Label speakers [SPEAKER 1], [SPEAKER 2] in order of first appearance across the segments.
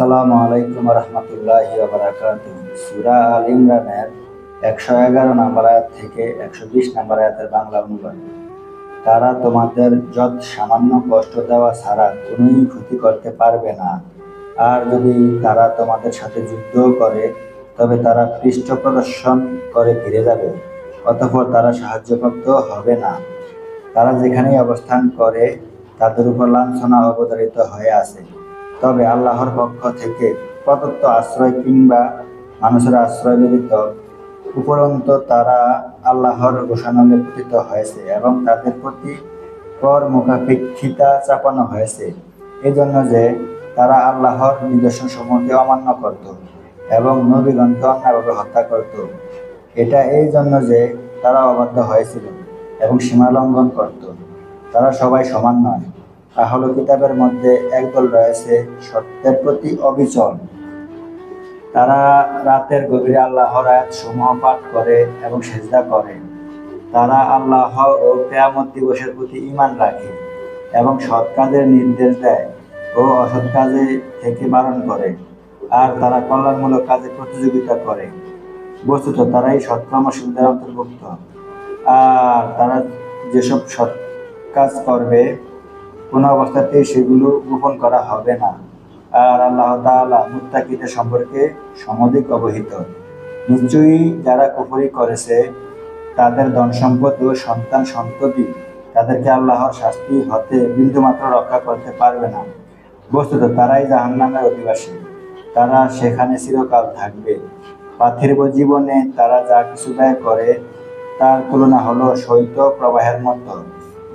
[SPEAKER 1] আসসালামু আলাইকুম রহমতুল্লাহি সুরা আল ইমরানের একশো এগারো নম্বর আয়াত থেকে একশো বিশ নম্বর আয়াতের বাংলা অনুবাদ। তারা তোমাদের যত সামান্য কষ্ট দেওয়া ছাড়া কোনোই ক্ষতি করতে পারবে না। আর যদি তারা তোমাদের সাথে যুদ্ধ করে, তবে তারা পৃষ্ঠ প্রদর্শন করে ফিরে যাবে, অতঃপর তারা সাহায্যপ্রাপ্ত হবে না। তারা যেখানেই অবস্থান করে, তাদের উপর লাঞ্ছনা অবতারিত হয়ে আছে। তবে আল্লাহর পক্ষ থেকে প্রদত্ত আশ্রয় কিংবা মানুষের আশ্রয় ব্যতীত উপরন্ত তারা আল্লাহর ঘোষণালে পতিত হয়েছে এবং তাদের প্রতি কর মুখাপেক্ষিতা চাপানো হয়েছে। এই জন্য যে তারা আল্লাহর নিদর্শন সমূহকে অমান্য করত এবং নবীগণকে অন্যায়ভাবে হত্যা করত। এটা এই জন্য যে তারা অবাধ্য হয়েছিল এবং সীমা লঙ্ঘন করত। তারা সবাই সমান নয়। আহল কিতাবের মধ্যে একদল রয়েছে সত্যের প্রতি অবিচল। তারা রাতের গভীরে আল্লাহর আয়াত সমূহ পাঠ করে এবং সেজদা করে। তারা আল্লাহ ও কেয়ামত দিবসের প্রতি ঈমান রাখে এবং সৎ কাজের নির্দেশ দেয় ও অসৎ কাজে থেকে বারণ করে। আর তারা কল্যাণমূলক কাজে প্রতিযোগিতা করে। বস্তুত তারাই সৎকর্মশীলদের অন্তর্ভুক্ত। আর তারা যেসব সৎ কাজ করবে কোনো অবস্থাতেই সেগুলো গোপন করা হবে না। আর আল্লাহ তাআলা মুত্তাকিদের সম্পর্কে সমধিক অবহিত। নিশ্চয়ই যারা কুফরি করেছে, তাদের ধন সম্পদ ও সন্তান সন্ততি তাদেরকে আল্লাহর শাস্তি হতে বিন্দুমাত্র রক্ষা করতে পারবে না। বস্তুত তারাই জাহান্নামের অধিবাসী। তারা সেখানে চিরকাল থাকবে। পার্থিব জীবনে তারা যা কিছু ব্যয় করে, তার তুলনা হলো শৈত্য প্রবাহের মতো,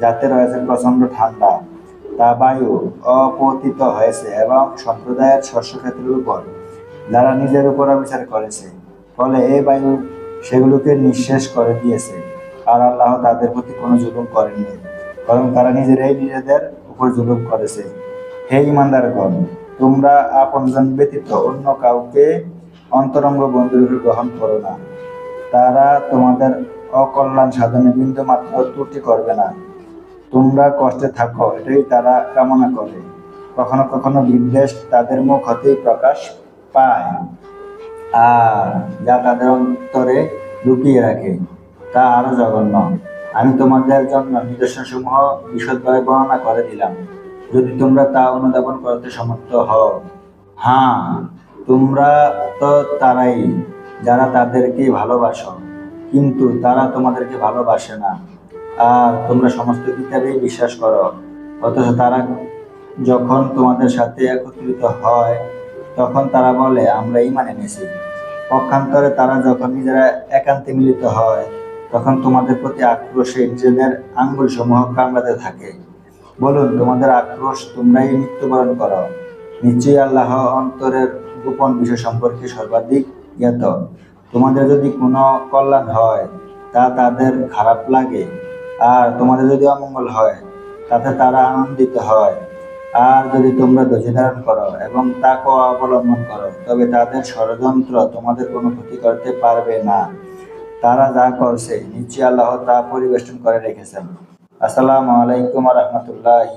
[SPEAKER 1] যাতে রয়েছে প্রচণ্ড ঠান্ডা। তা বায়ু অপতিত হয়েছে এবং সম্প্রদায়ের শস্যক্ষেত্রের উপর যারা নিজের উপর বিচার করেছে। ফলে এই বায়ু সেগুলোকে নিঃশেষ করে দিয়েছে। আর আল্লাহ তাদের প্রতি কোনো জুলুম করেননি, বরং তারা নিজেরাই নিজেদের উপর জুলুম করেছে। হে ইমানদারগণ তোমরা আপনজন ব্যতীত অন্য কাউকে অন্তরঙ্গ বন্ধুরূপে গ্রহণ করো না। তারা তোমাদের অকল্যাণ সাধনে বিন্দু মাত্র ত্রুটি করবে না। তোমরা কষ্টে থাকো, এটাই তারা কামনা করে। কখনো কখনো বিদ্বেষ তাদের মুখ হতেই প্রকাশ পায়, আর যা তাদের অন্তরে লুকিয়ে রাখে, তা আরও জঘন্য। আমি তোমাদের জন্য নিদর্শন সমূহ বিশদভাবে বর্ণনা করে দিলাম। যদি তোমরা তা অনুধাবন করতে সমর্থ হও হ্যাঁ তোমরা তো তারাই, যারা তাদেরকে ভালোবাসো, কিন্তু তারা তোমাদেরকে ভালোবাসে না। তোমরা সমস্ত কিতাবেই বিশ্বাস করো। অথচ তারা যখন তোমাদের সাথে একত্রিত হয়, তখন তারা বলে, আমরা ইমান এনেছি। পক্ষান্তরে তারা যখন নিজেরা একান্তে মিলিত হয়, তখন তোমাদের প্রতি আক্রোশে নিজেদের আঙ্গুল সমূহ কামড়াতে থাকে। বলুন, তোমাদের আক্রোশ তোমরাই মৃত্যুবরণ করো। নিশ্চয়ই আল্লাহ অন্তরের গোপন বিষয় সম্পর্কে সর্বাধিক জ্ঞাত। তোমাদের যদি কোনো কল্যাণ হয়, তা তাদের খারাপ লাগে। আর তোমাদের যদি অমঙ্গল হয়, তাতে তারা আনন্দিত হয়। আর যদি তোমরা ধৈর্য ধারণ করো এবং তাকে অবলম্বন করো, তবে তাদের ষড়যন্ত্র তোমাদের কোনো ক্ষতি করতে পারবে না। তারা যা করছে, নিশ্চয়ই আল্লাহ তা পরিবেশন করে রেখেছেন। আসসালামু আলাইকুম রহমতুল্লাহ